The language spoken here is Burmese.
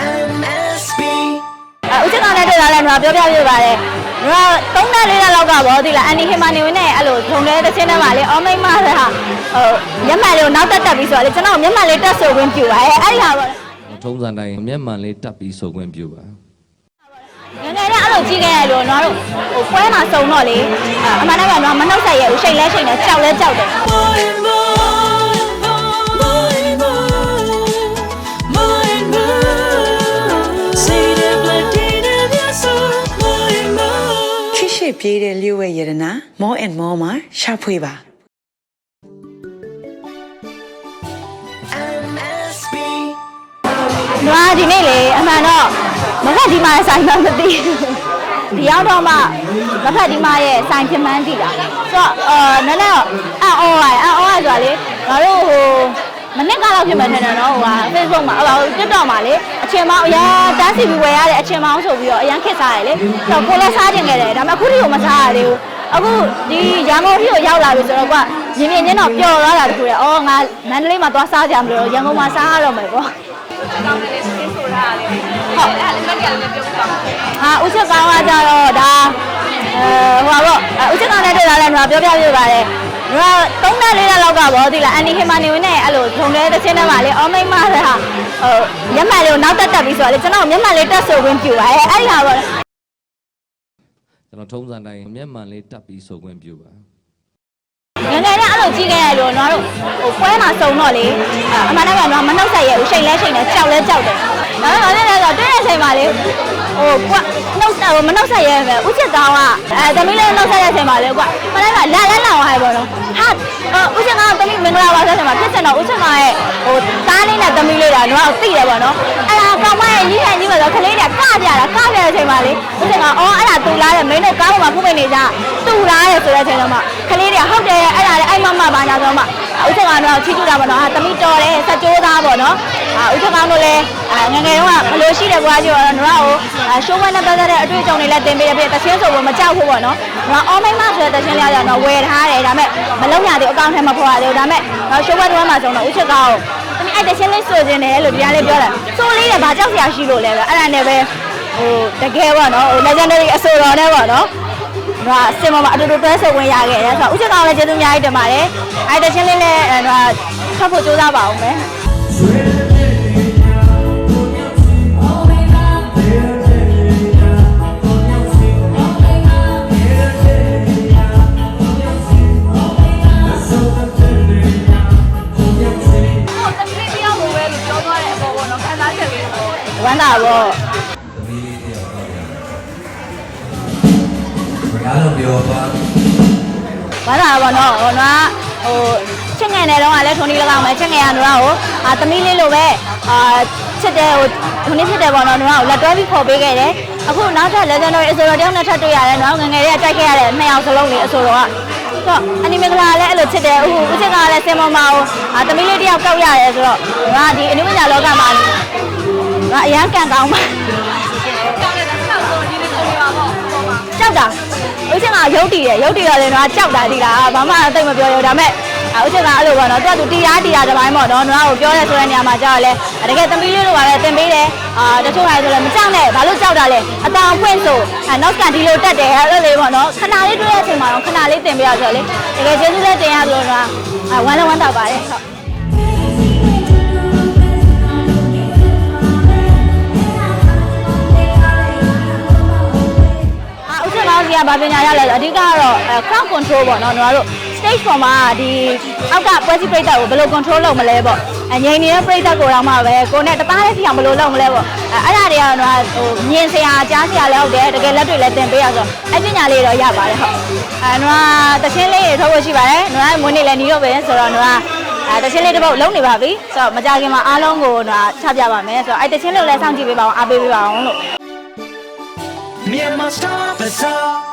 MSB အဲဦးချစ်ကောင်နဲ့တွေ့လာလဲကျွန်တော်ပြောပြပြပါတယ်ကျွန်တော်3နဲ့4နဲ့လောက်ကဘောဒီလားအန်နီဟီမာနေဝင်နဲ့အဲ့လိုထုံတဲ့တစ်ချင်းထဲမှာလေအော်မိတ်မဆရာဟိုမျက်မှန်လေးကိုနောက်တက်တက်ပြီးဆိုတော့လေကျွန်တော်မျက်မှန်လေးတက်ဆိုခွင့်ပြုပါရဲ့အဲ့ဒီဟာပေါ့ထုံးစံတိုင်းမျက်မှန်လေးတက်ပြီးစုံခွင့်ပြုပါငယ်ငယ်နဲ့အဲ့လိုကြီးခဲ့ရလို့ကျွန်တော်တို့ဟိုပွဲမှာစုံတော့လေအမှန်တကယ်တော့မနှုတ်ဆက်ရဘူးရှိန်လဲရှိန်လဲကြောက်လဲကြောက်တယ် ရှိပြေးတဲ့လျှို့ဝဲရတနာ more and more မှာရှာဖွေပါ MSB ။ငါဒီနေ့လေအမှန်တော့မဖက်ဒီမာရဲ့ဆိုင်တော့မသိဘူး။ဒီရောက်တော့မှမဖက်ဒီမာရဲ့ဆိုင်ဖြစ်မှန်းသိတာ။ဆိုတော့အာနည်းနည်းတော့အန်အော်ရအန်အော်ရဆိုတာလေငါတို့ဟိုမနစ်ကတော့ဖြစ်မှန်းထင်တယ်နော်ဟိုဟာ Facebook မှာဟို TikTok မှာလေအ ချင်းမောင်အရန်တန်းစီပြီးဝယ်ရတဲ့အချင်းမောင်ဆိုပြီးတော့အရန်ခစ်စားရလေ။ဆိုတော့ကိုလည်းစားကျင်ခဲ့တယ်ဒါပေမဲ့အခုထိကိုမစားရသေးဘူး။အခုဒီရန်ကုန်ပြည်ကိုရောက်လာပြီဆိုတော့ကွာမြင်မြင်ချင်းတော့ပျော်သွားတာတခုလေ။အော်ငါမန္တလေးမှာသွားစားကြမလို့ရန်ကုန်မှာစားရတော့မယ်ပေါ့။ဟာဥချက်ကောင်းကကြတော့ဒါအဲဟိုပါပေါ့ဥချက်ကောင်းနဲ့တွေ့လာလဲကျွန်တော်ပြောပြပြပါတယ် ကျွန်တော်3နဲ့4နဲ့လောက်ကဘောဒီလားအန်နီဟီမာနေဝင်နဲ့အဲ့လိုထုံတဲ့တစ်ချင်းထဲမှာလေအော်မိတ်မဆရာဟိုမျက်မှန်လေးကိုနောက်တက်တက်ပြီးဆိုတော့လေကျွန်တော်မျက်မှန်လေးတက်ဆိုခွင့်ပြုပါရဲ့အဲ့ဒီဟာပေါ့ကျွန်တော်ထုံးစံတိုင်းမျက်မှန်လေးတက်ပြီးစုံခွင့်ပြုပါငယ်ငယ်နဲ့အဲ့လိုကြီးခဲ့ရလို့ကျွန်တော်တို့ဟိုပွဲမှာစုံတော့လေအမှန်တကယ်တော့မနှုတ်ဆက်ရဘူးရှိန်လဲရှိန်လဲကြောက်လဲကြောက်တယ်ဒါပေမဲ့လည်းဆိုတော့တွေ့တဲ့အချိန်မှာလေ ဟိုကွနှုတ်ဆက်မနှုတ်ဆက်ရဲပဲဥချစ်ကောင်းကအဲသမီးလေးနှုတ်ဆက်တဲ့အချိန်မှာလေကွမလိုက်ပါလာလဲလာဟိုင်ပေါ့နော်ဟာဥချစ်ကောင်းသမီးမင်္ဂလာပါဆိုတဲ့အချိန်မှာဖြစ်စင်တော့ဥချစ်ကောင်းရဲ့ဟိုသားလေးနဲ့သမီးလေးတာတော့သိတယ်ပေါ့နော်အဲ့ဒါကောင်မရဲ့ညီဟန်ညီမဆိုခလေးတွေကကပြတာကပြတဲ့အချိန်မှာလေဥချစ်ကောင်းအော် အဲ့ဒါတူလားတဲ့မင်းတို့ကားပေါ်မှာဖုတ်မိနေကြတူလားတဲ့ဆိုတဲ့အချိန်တော့မှခလေးတွေကဟုတ်တယ်အဲ့ဒါလေအဲ့မမပါညာဆိုတော့မှဥချစ်ကောင်းတော့ချီးကျူးတာပေါ့နော်ဟာသမီးတော်တယ်ဆက်ကြိုးသားပေါ့နော်အာဥချစ်ကောင်းတို့လည်းငငယ်တုန်းကဘလို့ရှိတယ်ကွာကြည့်တော့နော်ကိုရှိုးဝဲနဲ့ပတ်သက်တဲ့အတွေ့အကြုံတွေလည်းသင်ပေးရပြတချင်းဆိုဖို့မကြောက်ဘူးပေါ့နော်နော်အော်မိတ်မဆိုတဲ့တချင်းလေးကတော့ဝယ်ထားတယ်ဒါပေမဲ့မလုံးရသေးအကောင့်ထဲမှာဖော်ရသေးဘူးဒါပေမဲ့နော်ရှိုးဝဲတော့မှဆိုတော့ဥချစ်ကောင်းသမီးအဲ့တချင်းလေးဆိုခြင်းတယ်လို့တရားလေးပြောတာစိုးလေးတယ်ဘာကြောက်စရာရှိလို့လဲအဲ့ဒါနဲ့ပဲ ဟိုတကယ်ပေါ့နော်ဟို legendary အဆိုတော်နဲ့ပေါ့နော်ဒါစင်မမအတူတူတွဲဆိုဝင်ရခဲ့တယ်ဆိုတော့ဥချစ်ကောင်းလည်းကျေးဇူးအများကြီးတင်ပါတယ်အဲ့တချင်းလေးလည်းဒါထွက်ဖို့ကြိုးစားပါအောင်မယ် ဘာလို့ပြောပါဝမ်းသာပေါ့နော်ဟိုတော့ဟိုချက်ငယ်နေတော့ကလည်းထုံနေလောက်မယ်ချက်ငယ်ရတော့ဟိုအာသမီးလေးလိုပဲအာချက်တယ်ဟိုထုံနေချက်တယ်ပေါ့နော်တော့လက်တွဲပြီးခေါ်ပေးခဲ့တယ်အခုနောက်ထပ် legendary အဆိုတော်တယောက်နဲ့ထပ်တွေ့ရတယ်နော်ငငယ်လေးကတိုက်ခဲ့ရတဲ့နှစ်ယောက်စလုံးလေးအဆိုတော်ကဆိုတော့အနီမင်္ဂလာလည်းအဲ့လိုချစ်တယ်အခုဦးချစ်ကလည်းစင်မမအောင်အာသမီးလေးတယောက်ကောက်ရတယ်ဆိုတော့ငါဒီအနိမညာလောကမှာငါအရန်ကန်ကောင်းပါကြောက်တာ ဦးချစ်ကရုပ်တည်တယ်ရုပ်တည်ရတယ်တော့ကြောက်တာဒီလားဘာမှသိမပြောရဘူးဒါပေမဲ့ဦးချစ်ကအဲ့လိုပေါ့နော်သူကသူတရားတရားတစ်ပိုင်းပေါ့နော်နော်ကိုပြောရဲဆိုတဲ့နေရာမှာကြောက်ရလဲတကယ်သမီးလေးလိုပါပဲသင်ပေးတယ်အာတချို့ဟာဆိုလည်းမကြောက်နဲ့ဘာလို့ကြောက်တာလဲအတောင်ဖွင့်ဆိုနောက်ကန်ဒီလိုတက်တယ်အဲ့လိုလေးပေါ့နော်ခဏလေးတွေ့တဲ့အချိန်မှာတော့ခဏလေးသင်ပေးရဆိုတော့လေတကယ်ကျေးဇူးလည်းတင်ရဆိုတော့ဝမ်းလည်းဝမ်းသာပါတယ်ဟုတ် ဥစ္စာကောင်းစီကဗာပညာရလဲဆိုအဓိကကတော့အဲ crowd control ပေါ့နော်တို့တို့ stage ပေါ်မှာဒီအောက်ကပွဲစီပရိသတ်ကိုဘယ်လို control လုပ်မလဲပေါ့အငြိမ်နေတဲ့ပရိသတ်ကိုတော့မှပဲကိုနဲ့တသားလေးစီအောင်ဘယ်လိုလုပ်မလဲပေါ့အဲအဲ့ဒါတွေကတော့ဟိုမြင်စရာကြားစရာလည်းဟုတ်တယ်တကယ်လက်တွေလည်းသင်ပေးရဆိုအဲ့ပညာလေးတော့ရပါတယ်ဟုတ်အဲတော့တချင်းလေးတွေထုတ်ဖို့ရှိပါတယ်တော့မွေးနေ့လည်းနီးတော့ပဲဆိုတော့တော့အဲတချင်းလေးတစ်ပုတ်လုံးနေပါပြီဆိုတော့မကြခင်မှာအားလုံးကိုတော့ချပြပါမယ်ဆိုတော့အဲ့တချင်းလေးကိုလည်းစောင့်ကြည့်ပေးပါအောင်အားပေးပေးပါအောင်လို့ Myanmar Star Bazaar